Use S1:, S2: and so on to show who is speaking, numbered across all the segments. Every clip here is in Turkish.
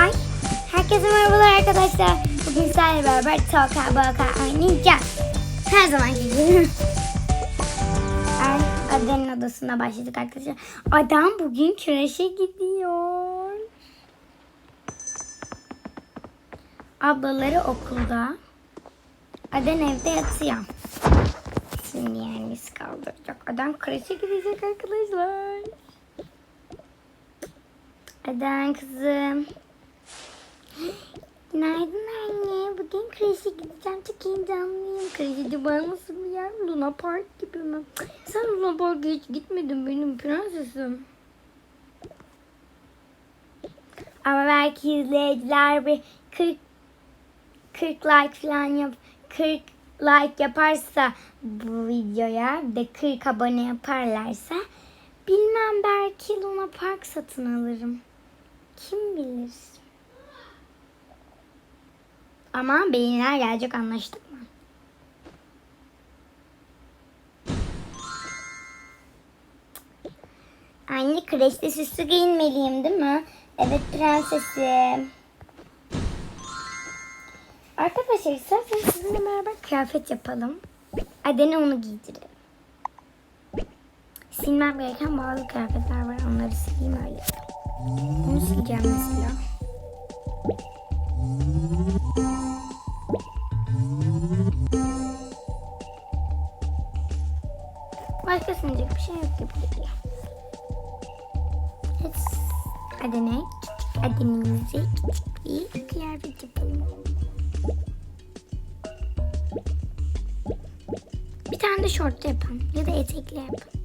S1: Ay, herkese merhabalar arkadaşlar. Bugün sizlerle beraber toka boka oynayacağız. Her zamanki gibi. Ay, Aden'in odasına başladık arkadaşlar. Adam bugün küreşe gidiyor. Ablaları okulda. Aden evde yatıyor. Şimdi yani kaldıracak. Adam kreşe gidecek arkadaşlar. Aden kızım. Günaydın anne. Bugün kreşe gideceğim. Çok heyecanlıyım. Kreşe bana nasıl bir yer? Luna Park gibi mi? Sen Luna Park'a hiç gitmedin benim prensesim. Ama belki izleyiciler bir 40 40 like falan yap 40 like yaparsa bu videoya bir de 40 abone yaparlarsa bilmem belki Luna Park satın alırım. Kim bilir. Ama beğeniler gelecek anlaştık mı? Anne kreşte süslü giyinmeliyim değil mi? Evet prensesim. Arkadaşlar isterseniz sizinle beraber kıyafet yapalım. Adene onu giydirelim. Silmem gereken bazı kıyafetler var. Onları sileyim öyle. Bunu sileceğim mesela. Başka silecek bir şey yok gibi geliyor. Evet. Adene küçük adenimize küçük bir kıyafet yapalım. Bir tane de şortlu yapalım. Ya da etekli yapalım.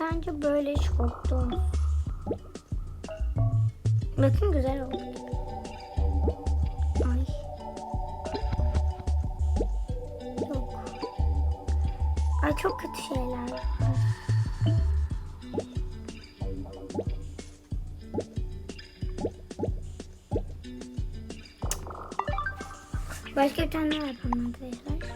S1: Bence böyle şortlu olsun. Bakın güzel oldu. Çok kötü şeyler. Başka bir tane daha yapalım arkadaşlar.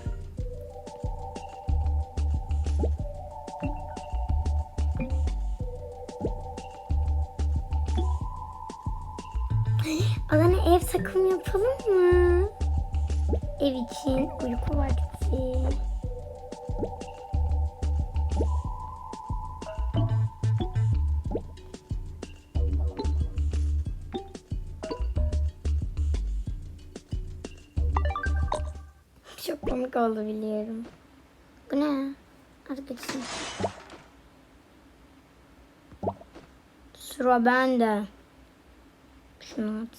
S1: Alana ev takım yapalım mı? Ev için uyku vakti. Çok oldu biliyorum. Bu ne? Hadi gitsin. Sıra bende. Şunu at.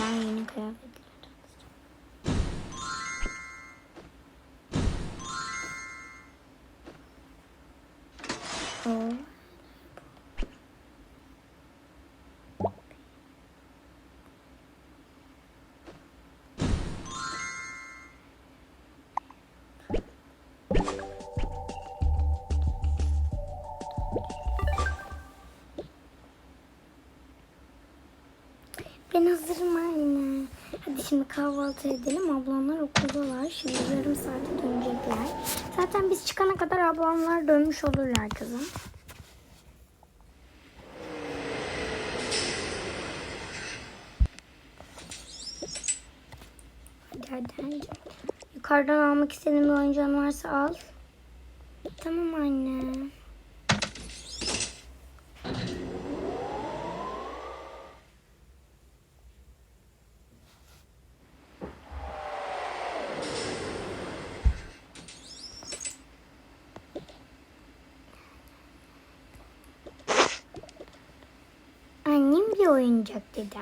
S1: Ben yeni kıyafetler şimdi kahvaltı edelim. Ablamlar okuldalar. Şimdi yarım saate dönecekler. Zaten biz çıkana kadar ablamlar dönmüş olurlar kızım. Hadi hadi hadi. Yukarıdan almak istediğin bir oyuncağın varsa al. Tamam anne. Annem bir oyuncak dedi.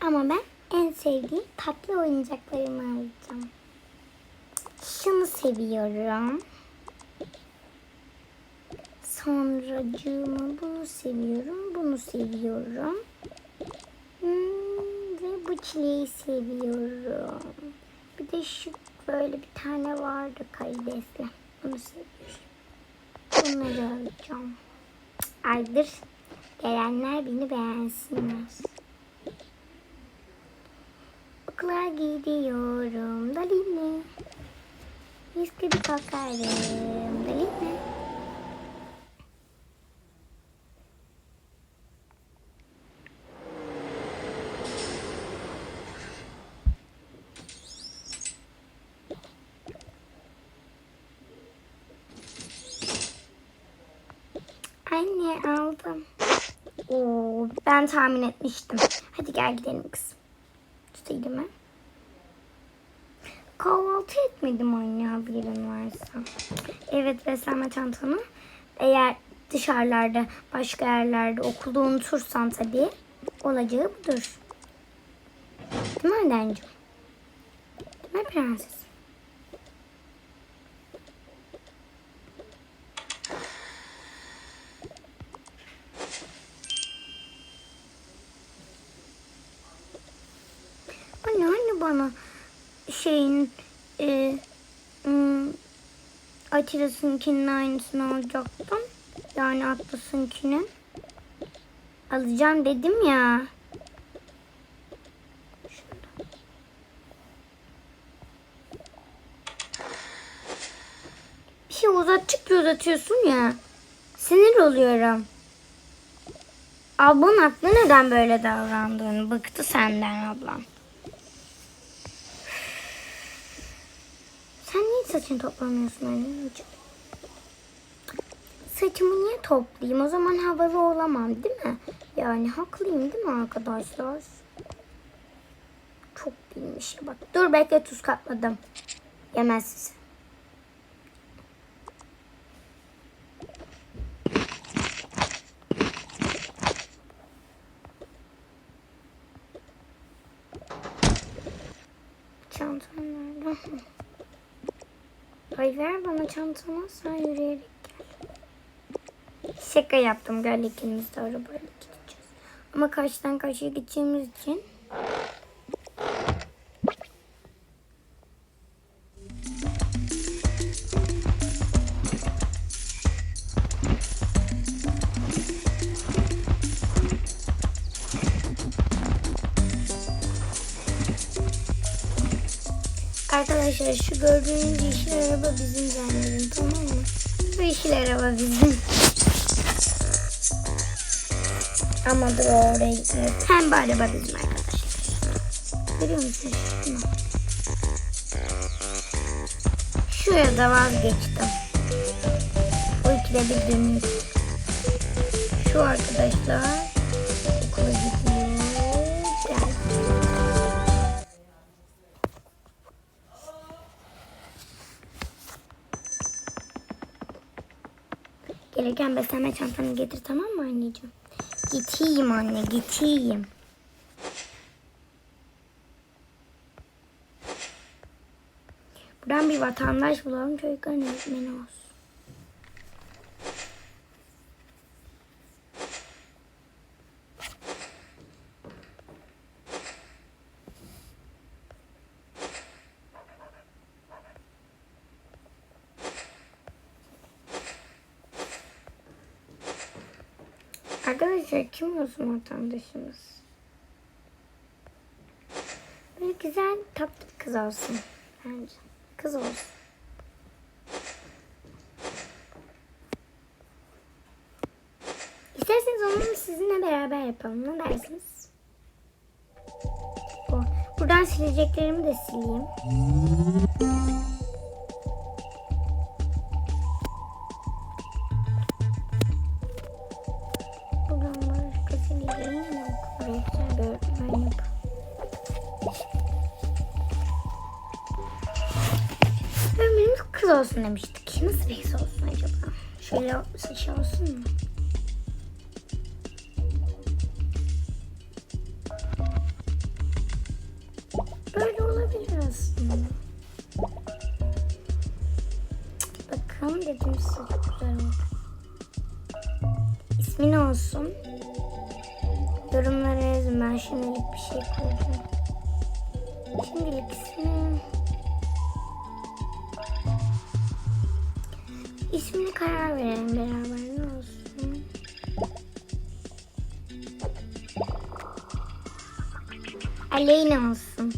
S1: Ama ben en sevdiğim tatlı oyuncaklarımı alacağım. Şunu seviyorum. Sonracığıma bunu seviyorum. Bunu seviyorum. Hmm, ve bu çileği seviyorum. Bir de şu böyle bir tane vardı karidesli. Bunu seviyorum. Bunları alacağım. Aydır gelenler beni beğensinler. Okula gidiyorum. Dalini. mis gibi kokarım. Değil mi? Anne aldım. Oo, ben tahmin etmiştim. Hadi gel gidelim kızım. Tutayım mı? Kahvaltı etmedim anne haberin varsa. Evet beslenme çantanı eğer dışarılarda başka yerlerde okulda unutursan tabii olacağı budur. Değil mi anneciğim? Değil mi prenses? Anne anne bana şeyin e, hmm, Atilla'sınkinin aynısını alacaktım. Yani Atlas'ınkinin. Alacağım dedim ya. Bir şey uzattıkça uzatıyorsun ya. Sinir oluyorum. Ablan haklı neden böyle davrandığını. Bıktı senden ablam. Sen niye saçını toplamıyorsun anneciğim? Saçımı niye toplayayım? O zaman havalı olamam değil mi? Yani haklıyım değil mi arkadaşlar? Çok bilmiş. Bak dur bekle tuz katmadım. Yemezsin. Çantam nerede? Ay ver bana çantamı sen yürüyerek gel. Şaka yaptım gel ikimiz de arabayla gideceğiz. Ama karşıdan karşıya gideceğimiz için gördüğünüz yeşil araba bizim zannedin tamam mı? Bu yeşil araba bizim. Ama dur oraya gitmiyor. Pembe araba bizim arkadaşlar. Görüyor? Şunu. Şuraya da vazgeçtim. O ikide bir dönüyor. Şu arkadaşlar Gelirken beslenme çantanı getir tamam mı anneciğim? Gideyim anne gideyim. Buradan bir vatandaş bulalım çocukların öğretmeni olsun. Arkadaşlar kim olsun vatandaşımız? Böyle güzel tatlı bir kız olsun bence. Kız olsun. İsterseniz onu sizinle beraber yapalım. Ne dersiniz? O. Buradan sileceklerimi de sileyim. Size çok güzel. İsmi ne olsun? Yorumlara yazın. Ben şimdilik bir şey koyacağım. Şimdilik ismi... İsmini karar verelim beraber. Ne olsun? Aleyna olsun.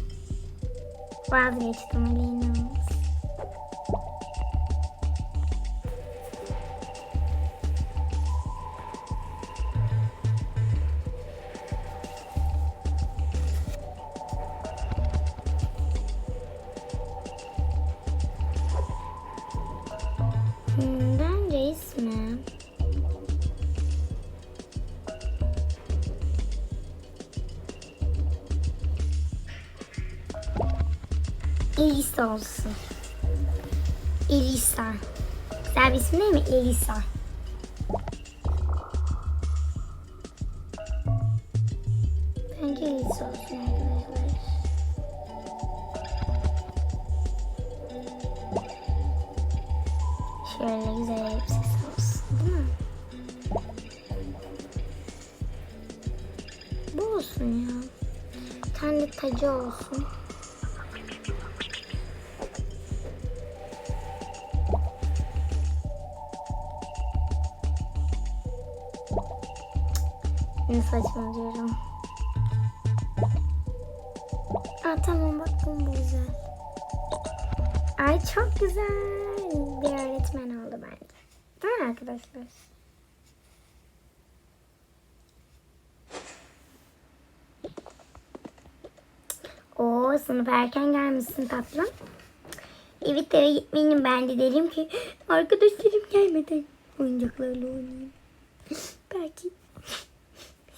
S1: Vazgeçtim Aleyna Elisa olsun. Elisa. Güzel bir isim değil mi? Elisa. Aa tamam baktım bu güzel. Ay çok güzel. Bir öğretmen oldu bence. Değil mi arkadaşlar? Oo sınıf erken gelmişsin tatlım. Evet eve gitmeyin ben de derim ki arkadaşlarım gelmeden oyuncaklarla oynayayım. Belki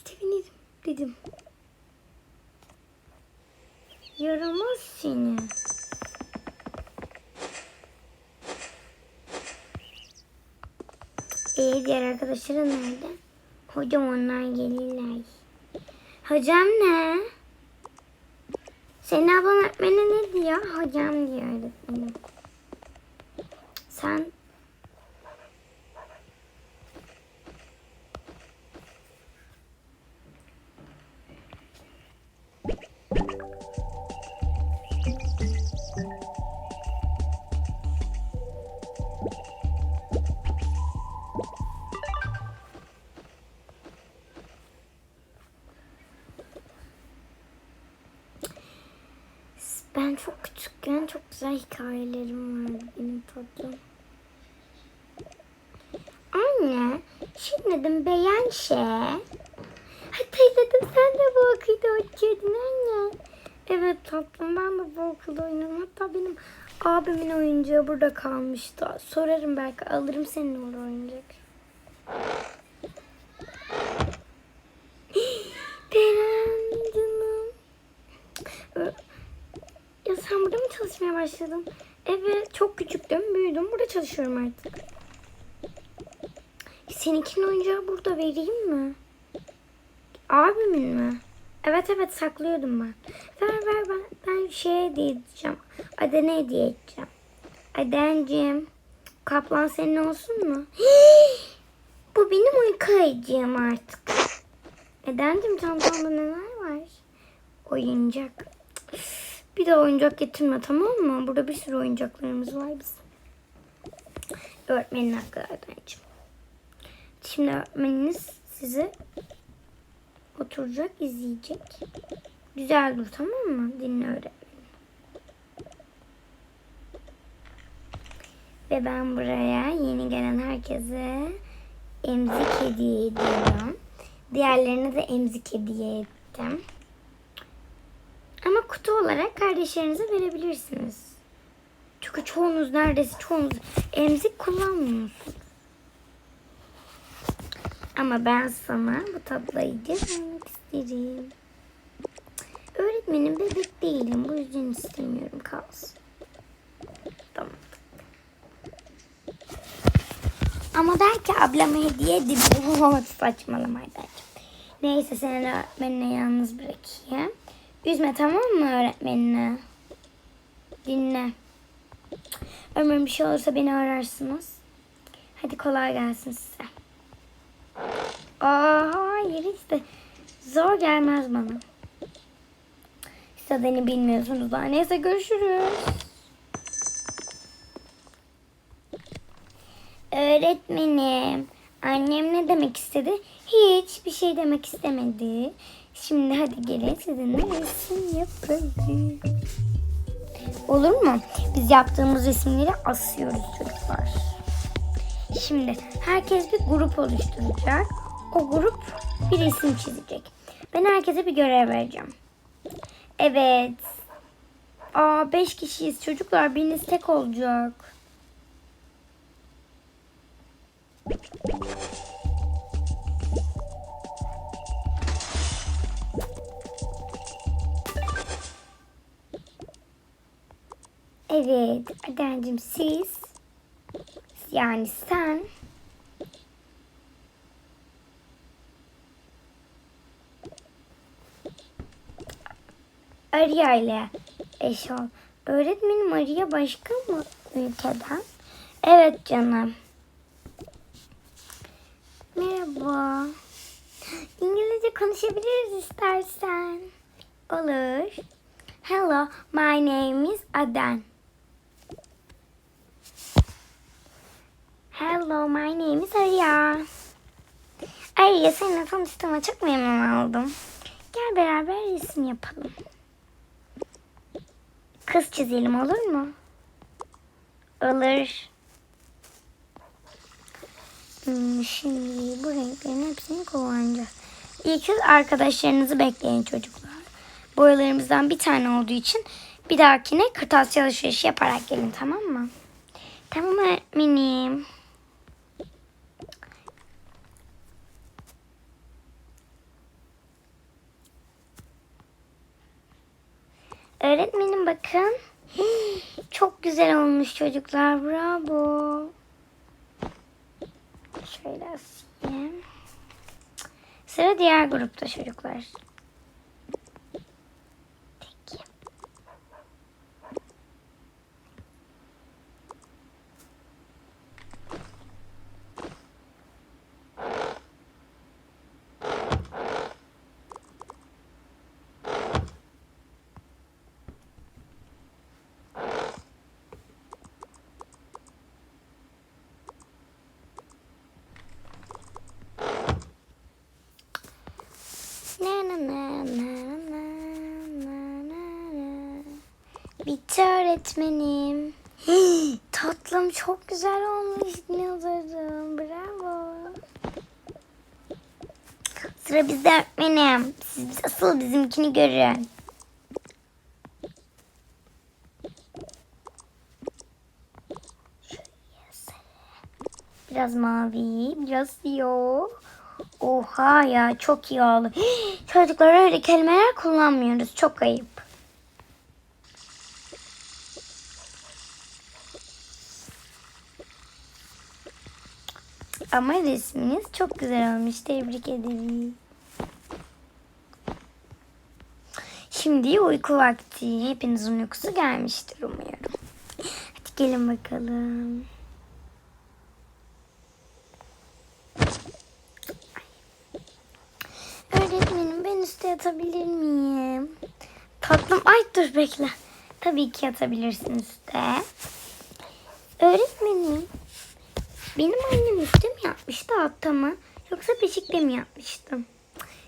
S1: sevinirim dedim. Yaramaz seni. Ee, diğer arkadaşların nerede? Hocam onlar gelirler. Hocam ne? Senin ablan öğretmeni ne diyor? Hocam diyor öğretmenim. Sen küçükken çok güzel hikayelerim vardı benim tatlım. Anne, şimdi dedim beğen şey. Hatta dedim sen de bu okulda okuyordun anne. Evet tatlım ben de bu okulda oynadım. Hatta benim abimin oyuncağı burada kalmıştı. Sorarım belki alırım senin orada oyuncak. Beren canım. Ya sen burada mı çalışmaya başladın? Evet çok küçüktüm büyüdüm burada çalışıyorum artık. Seninkinin oyuncağı burada vereyim mi? Abimin mi? Evet evet saklıyordum ben. Ver ver ben, ben şey hediye edeceğim. Adene hediye edeceğim. Adencim. Kaplan senin olsun mu? Bu benim uyku hediyem artık. Edencim çantamda neler var? Oyuncak. Bir de oyuncak getirme tamam mı? Burada bir sürü oyuncaklarımız var bizim. Öğretmenin hakkı Adencim. Şimdi öğretmeniniz sizi oturacak, izleyecek. Güzel dur tamam mı? Dinle öğretmenim. Ve ben buraya yeni gelen herkese emzik hediye ediyorum. Diğerlerine de emzik hediye ettim. Kutu olarak kardeşlerinize verebilirsiniz. Çünkü çoğunuz neredeyse çoğunuz emzik kullanmıyorsunuz. Ama ben sana bu tablayı vermek isterim. Öğretmenim bebek değilim. Bu yüzden istemiyorum kalsın. Tamam. Ama der ki ablama hediye edebilirim. Saçmalama Aydacığım. Neyse seni öğretmenine yalnız bırakayım. Üzme tamam mı öğretmenine? Dinle. Ömrüm bir şey olursa beni ararsınız. Hadi kolay gelsin size. Aa, hayır işte. Zor gelmez bana. Siz beni bilmiyorsunuz daha. Neyse görüşürüz. Öğretmenim. Annem ne demek istedi? Hiçbir şey demek istemedi. Şimdi hadi gelin sizinle resim yapalım. Olur mu? Biz yaptığımız resimleri asıyoruz çocuklar. Şimdi herkes bir grup oluşturacak. O grup bir resim çizecek. Ben herkese bir görev vereceğim. Evet. Aa beş kişiyiz çocuklar. Biriniz tek olacak. Evet Adencim siz yani sen Arya ile eş ol. Öğretmenim Arya başka mı ülkeden? Evet canım. Merhaba. İngilizce konuşabiliriz istersen. Olur. Hello, my name is Aden. Hello, my name is Arya. Arya seninle tanıştığıma çok memnun oldum. Gel beraber resim yapalım. Kız çizelim olur mu? Olur. Hmm, şimdi bu renklerin hepsini kullanacağız. İlk arkadaşlarınızı bekleyin çocuklar. Boyalarımızdan bir tane olduğu için bir dahakine kırtasiye alışverişi yaparak gelin tamam mı? Tamam öğretmenim. Öğretmenim bakın. Çok güzel olmuş çocuklar. Bravo. Şöyle asayım. Sıra diğer grupta çocuklar. Bitti öğretmenim. Tatlım çok güzel olmuş dinozorun. Bravo. Sıra bizde öğretmenim. Siz asıl bizimkini görün. Biraz mavi, biraz siyah. Oha ya çok iyi oldu. Çocuklar öyle kelimeler kullanmıyoruz. Çok ayıp. Ama resminiz çok güzel olmuş. Tebrik ederim. Şimdi uyku vakti. Hepinizin uykusu gelmiştir umuyorum. Hadi gelin bakalım. Öğretmenim ben üstte yatabilir miyim? Tatlım ay dur bekle. Tabii ki yatabilirsin üstte. Öğretmenim benim annem üstte mi yapmıştı altta mı? Yoksa beşikte mi yapmıştım?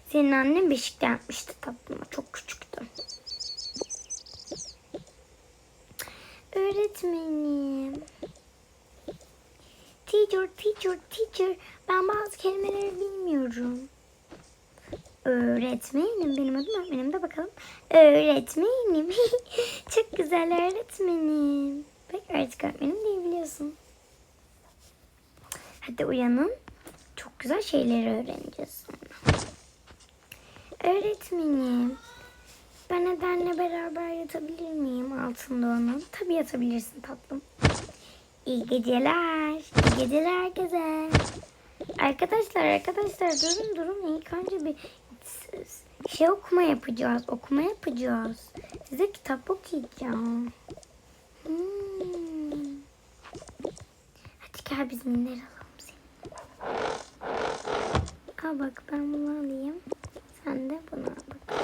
S1: Senin annen beşikte yapmıştı tatlım. o Çok küçüktü. Öğretmenim. Teacher, teacher, teacher. Ben bazı kelimeleri bilmiyorum. Öğretmenim. Benim adım öğretmenim de bakalım. Öğretmenim. Çok güzel öğretmenim. Bak artık öğretmenim diyebiliyorsun. Hadi uyanın. Çok güzel şeyleri öğreneceğiz. Öğretmenim. Ben Eden'le beraber yatabilir miyim altında onun? Tabii yatabilirsin tatlım. İyi geceler. İyi geceler herkese. Arkadaşlar arkadaşlar durun durun ilk önce bir şey okuma yapacağız. Okuma yapacağız. Size kitap okuyacağım. Hmm. Hadi gel biz minder alalım seni. Al bak ben bunu alayım. Sen de bunu al bak.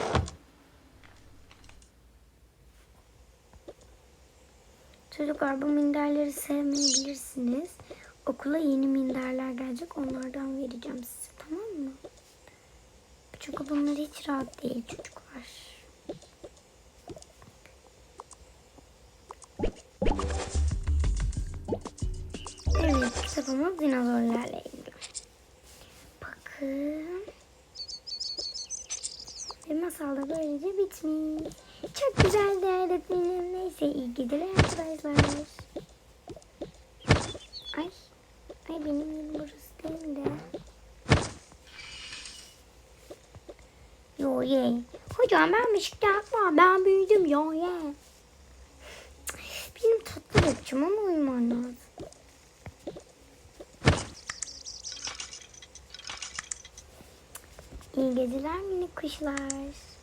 S1: Çocuklar bu minderleri sevmeyebilirsiniz. Okula yeni minderler gelecek. Onlardan vereceğim size tamam mı? Çünkü bunlar hiç rahat değil çocuklar. Evet kitabımız dinozorlarla ilgili. Ve masal da böylece bitmiş. Çok güzeldi öğretmenim. Neyse iyi geceler arkadaşlar. Ay. Ay benim yerim burası değil de. Yo ye. Hocam ben Beşiktaş yapma. Ben büyüdüm yo ye. Benim akşama mı uyuman lazım? İyi geceler minik kuşlar.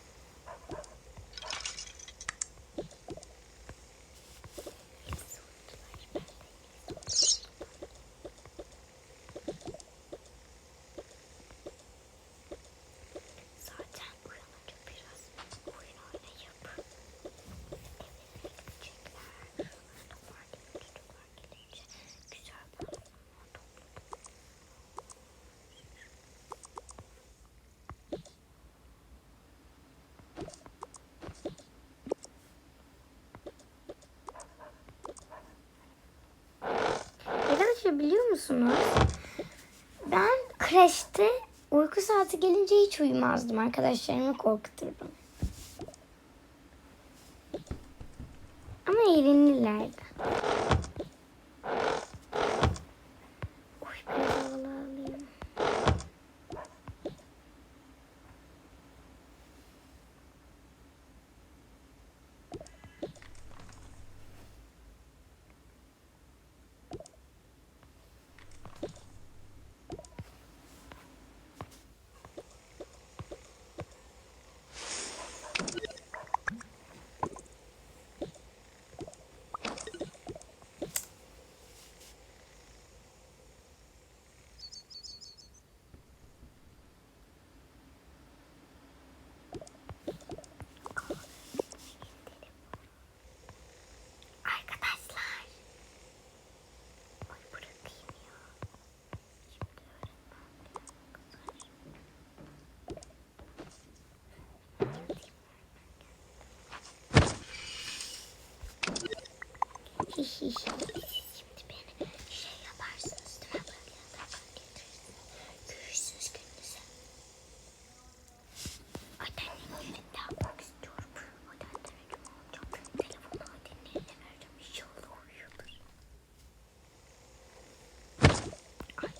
S1: Musunuz? Ben kreşte uyku saati gelince hiç uyumazdım. Arkadaşlarımı korkuturdum. Ama eğlenirlerdi. Uy biraz havalı alayım. Arkadaşlar. Ay bırakayım ya. Şimdi öğretmen Hihi. Şimdi beni şey yaparsınız değil mi? Böyle yataktan getirirsiniz. Görürsünüz gününüzü. Aden'in yerinde yapmak istiyorum. Aden'den öcüm alacağım. Telefonu Aden'in eline vereceğim. İnşallah uyuyordur. Ay.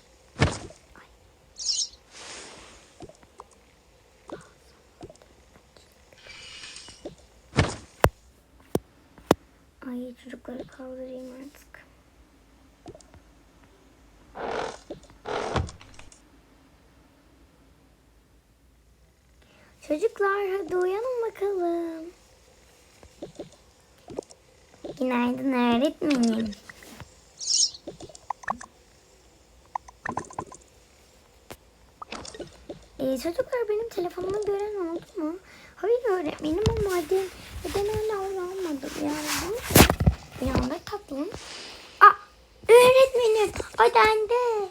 S1: Ay. Ay çocukları kaldırayım artık. Çocuklar hadi uyanın bakalım. Günaydın öğretmenim. Ee, çocuklar benim telefonumu gören oldu mu? Hayır öğretmenim ama hadi neden hala uyanmadım ya? Uyandı tatlım. Aa, öğretmenim odanda.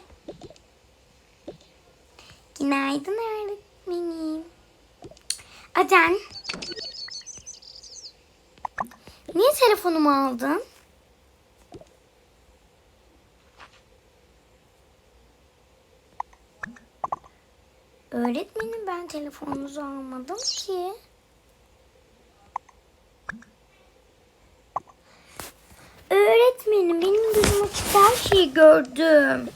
S1: Günaydın öğretmenim. Aden. Niye telefonumu aldın? Öğretmenim ben telefonunuzu almadım ki. Öğretmenim benim gözüm açık her şeyi gördüm.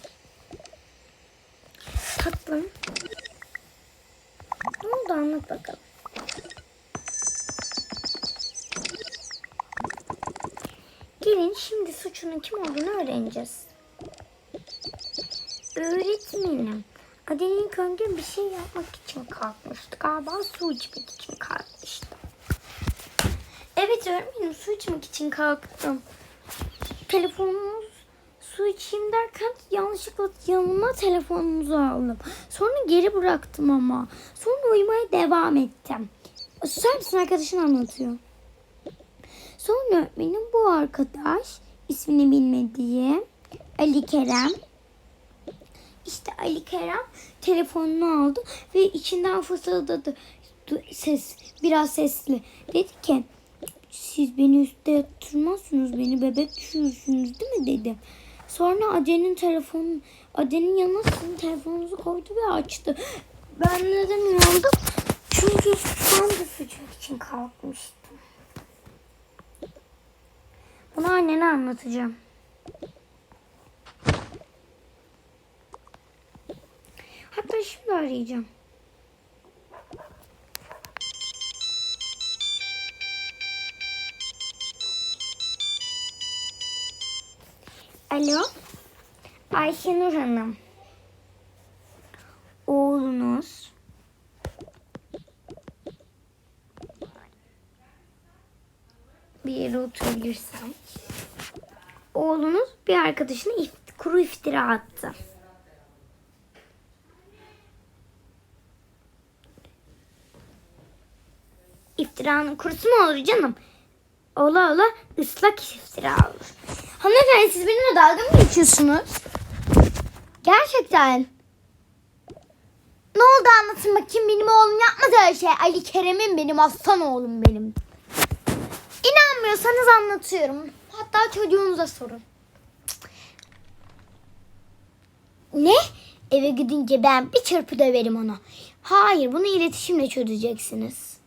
S1: Tatlım. Ne oldu anlat bakalım. Gelin şimdi suçunun kim olduğunu öğreneceğiz. Öğretmenim. İlk önce bir şey yapmak için kalkmıştı. Galiba su içmek için kalkmıştı. Evet öğretmenim su içmek için kalktım. Telefonumuz su içeyim derken yanlışlıkla yanıma telefonunuzu aldım. Sonra geri bıraktım ama. Sonra uyumaya devam ettim. Susar mısın arkadaşın anlatıyor. Sonra öğretmenim bu arkadaş ismini bilmediği Ali Kerem işte Ali Kerem telefonunu aldı ve içinden fısıldadı ses biraz sesli. Dedi ki siz beni üstte yatırmazsınız beni bebek düşürürsünüz değil mi dedim. Sonra Aden'in telefonu Aden'in yanına sizin telefonunuzu koydu ve açtı. Ben neden uyandım? Çünkü ben de suçum için kalkmıştım. Bunu annene anlatacağım. Hatta şimdi arayacağım. Alo. Ayşenur Hanım. Oğlunuz bir yere oturabilirsem. Oğlunuz bir arkadaşına ift- kuru iftira attı. İftiranın kurusu mu olur canım? Ola ola ıslak iftira olur. Hanımefendi siz benimle dalga mı geçiyorsunuz? Gerçekten. Ne oldu anlatın bakayım benim oğlum yapmadı öyle şey. Ali Kerem'in benim aslan oğlum benim. İnanmıyorsanız anlatıyorum. Hatta çocuğunuza sorun. Ne? Eve gidince ben bir çırpı döverim ona. Hayır bunu iletişimle çözeceksiniz.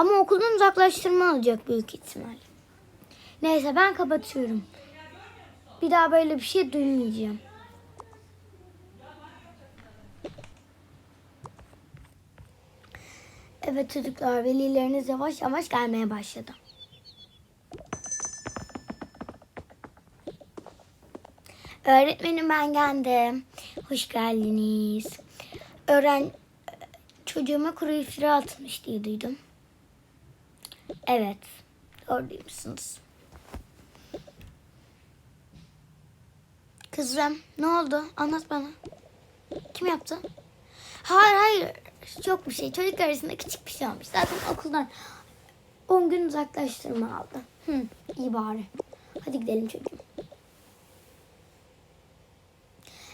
S1: Ama okuldan uzaklaştırma alacak büyük ihtimal. Neyse ben kapatıyorum. Bir daha böyle bir şey duymayacağım. Evet çocuklar velileriniz yavaş yavaş gelmeye başladı. Öğretmenim ben geldim. Hoş geldiniz. Öğren çocuğuma kuru iftira atmış diye duydum. Evet. Doğru duymuşsunuz. Kızım ne oldu? Anlat bana. Kim yaptı? Hayır hayır. Çok bir şey. Çocuk arasında küçük bir şey olmuş. Zaten okuldan 10 gün uzaklaştırma aldı. Hı, iyi bari. Hadi gidelim çocuğum.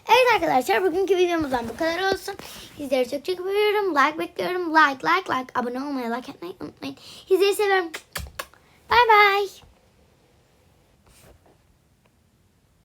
S1: Evet arkadaşlar bugünkü videomuzdan bu kadar olsun. Sizleri çok çok seviyorum. Like bekliyorum. Like like like. Abone olmayı like etmeyi unutmayın. Sizleri seviyorum. Bye bye.